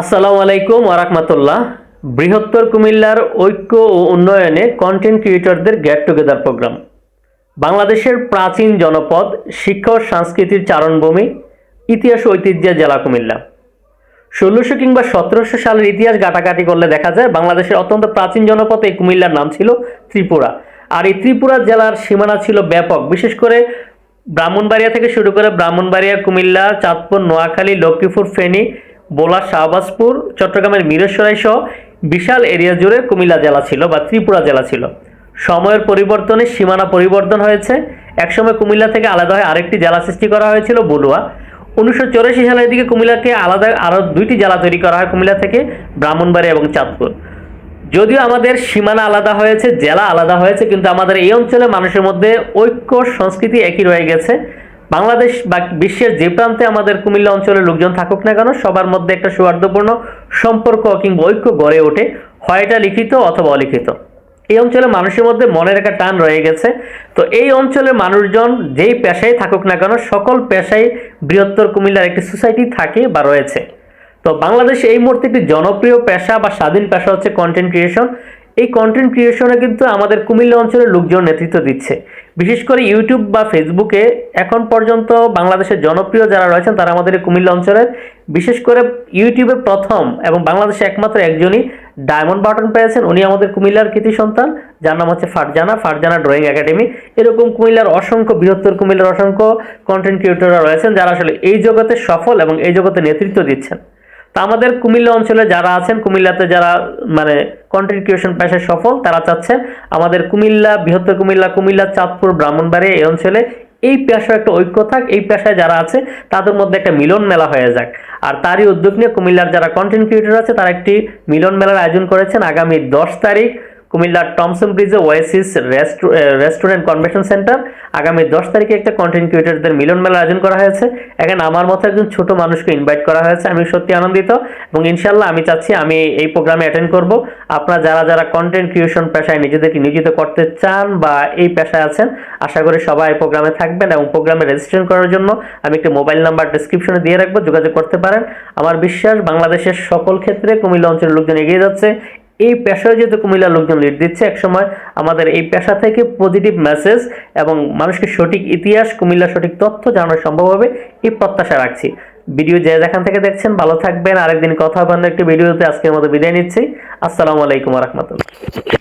আসসালামু আলাইকুম ওরহমতুল্লাহ বৃহত্তর কুমিল্লার ঐক্য ও উন্নয়নে কন্টেন্ট ক্রিয়েটরদের গেট টুগেদার প্রোগ্রাম বাংলাদেশের প্রাচীন জনপদ, শিক্ষা ও সংস্কৃতির চারণভূমি, ইতিহাস ঐতিহ্যের জেলা কুমিল্লা। ষোলোশো কিংবা সতেরোশো সালের ইতিহাস ঘাটাঘাটি করলে দেখা যায় বাংলাদেশের অত্যন্ত প্রাচীন জনপদ এই কুমিল্লার নাম ছিল ত্রিপুরা। আর এই ত্রিপুরা জেলার সীমানা ছিল ব্যাপক। বিশেষ করে ব্রাহ্মণবাড়িয়া থেকে শুরু করে ব্রাহ্মণবাড়িয়া, কুমিল্লা, চাঁদপুর, নোয়াখালী, লক্ষ্মীপুর, ফেনী বোলা, শাহবাজপুর, চট্টগ্রামের মিরেশ্বরাই সহ বিশাল এরিয়া জুড়ে কুমিল্লা জেলা ছিল বা ত্রিপুরা জেলা ছিল। সময়ের পরিবর্তনে সীমানা পরিবর্তন হয়েছে। একসময় কুমিল্লা থেকে আলাদা হয়ে আরেকটি জেলা সৃষ্টি করা হয়েছিল, বলুয়া। উনিশশো চৌরাশি সালের দিকে কুমিল্লাকে আলাদা আরও দুইটি জেলা তৈরি করা হয়, কুমিল্লা থেকে ব্রাহ্মণবাড়িয়া এবং চাঁদপুর। যদিও আমাদের সীমানা আলাদা হয়েছে, জেলা আলাদা হয়েছে, কিন্তু আমাদের এই অঞ্চলে মানুষের মধ্যে ঐক্য, সংস্কৃতি একই রয়ে গেছে। বাংলাদেশ বা বিশ্বের যে প্রান্তে আমাদের কুমিল্লা অঞ্চলের লোকজন থাকুক না কেন, সবার মধ্যে একটা সৌহার্দ্যপূর্ণ সম্পর্ক কিংবা ঐক্য গড়ে ওঠে, হয় এটা লিখিত অথবা অলিখিত। এই অঞ্চলে মানুষের মধ্যে মনের একটা টান রয়ে গেছে। তো এই অঞ্চলের মানুষজন যেই পেশায় থাকুক না কেন, সকল পেশায় বৃহত্তর কুমিল্লার একটি সোসাইটি থাকে বা রয়েছে। তো বাংলাদেশে এই মুহূর্তে একটি জনপ্রিয় পেশা বা স্বাধীন পেশা হচ্ছে কন্টেন্ট ক্রিয়েশন এই কন্টেন্ট ক্রিয়েশনে কিন্তু আমাদের কুমিল্লা অঞ্চলের লোকজন নেতৃত্ব দিচ্ছে। বিশেষ করে ইউটিউব বা ফেসবুকে এখন পর্যন্ত বাংলাদেশের জনপ্রিয় যারা রয়েছেন, তারা আমাদের কুমিল্লা অঞ্চলের, বিশেষ করে ইউটিউবে প্রথম এবং বাংলাদেশে একমাত্র একজনই ডায়মন্ড বাটন পেয়েছেন। উনি আমাদের কুমিল্লার কৃতি সন্তান, যার নাম হচ্ছে ফারজানা ফারজানা ড্রয়িং একাডেমি এরকম কুমিল্লার অসংখ্য, বৃহত্তর কুমিল্লার অসংখ্য কন্টেন্ট ক্রিয়েটররা রয়েছেন, যারা আসলে এই জগতে সফল এবং এই জগতে নেতৃত্ব দিচ্ছেন। তা আমাদের কুমিল্লা অঞ্চলে যারা আছেন, কুমিল্লাতে যারা মানে কন্টেন্ট ক্রিয়েশন পেশায় সফল, তারা চাচ্ছেন আমাদের কুমিল্লা, বৃহত্তর কুমিল্লা কুমিল্লা, চাঁদপুর, ব্রাহ্মণবাড়িয়া এই অঞ্চলে এই পেশায় একটা ঐক্য থাক, এই পেশায় যারা আছে, তাদের মধ্যে একটা মিলন মেলা হয়ে যাক। আর তারই উদ্যোগ নিয়ে কুমিল্লার যারা কন্টেন্ট ক্রিয়েটর আছে, তারা একটি মিলন মেলার আয়োজন করেছেন আগামী দশ তারিখ। কুমিল্লার টমসন ব্রিজে ওয়েসিস রেস্টুরেন্ট কনভেনশন সেন্টার। আগামী দশ তারিখে একটা কন্টেন্ট ক্রিয়েটরদের মিলন মেলা আয়োজন করা হয়েছে। এখানে আমার মতো একজন ছোট মানুষকে ইনভাইট করা হয়েছে। আমি সত্যি আনন্দিত এবং ইনশাল্লাহ আমি চাচ্ছি আমি এই প্রোগ্রামে অ্যাটেন্ড করব। আপনারা যারা যারা কন্টেন্ট ক্রিয়েশন পেশায় নিজেদেরকে নিয়োজিত করতে চান বা এই পেশায় আছেন, আশা করি সবাই প্রোগ্রামে থাকবেন এবং প্রোগ্রামে রেজিস্ট্রেশন করার জন্য আমি একটি মোবাইল নাম্বার ডিসক্রিপশনে দিয়ে রাখব। যোগাযোগ করতে পারেন। আমার বিশ্বাস বাংলাদেশের সকল ক্ষেত্রে কুমিল্লা অঞ্চলের লোকজন এগিয়ে যাচ্ছে। এই পেশায় যেহেতু কুমিল্লার লোকজন লিড দিচ্ছে একসময় আমাদের এই পেশা থেকে পজিটিভ মেসেজ এবং মানুষকে সঠিক ইতিহাস, কুমিল্লার সঠিক তথ্য জানানো সম্ভব হবে, এই প্রত্যাশা রাখছি। ভিডিও যে যেখান থেকে দেখছেন, ভালো থাকবেন। আরেকদিন কথা হবে একটি ভিডিওতে। আজকের মতো বিদায় নিচ্ছি। আসসালামু আলাইকুম রহমতুল্লাহ।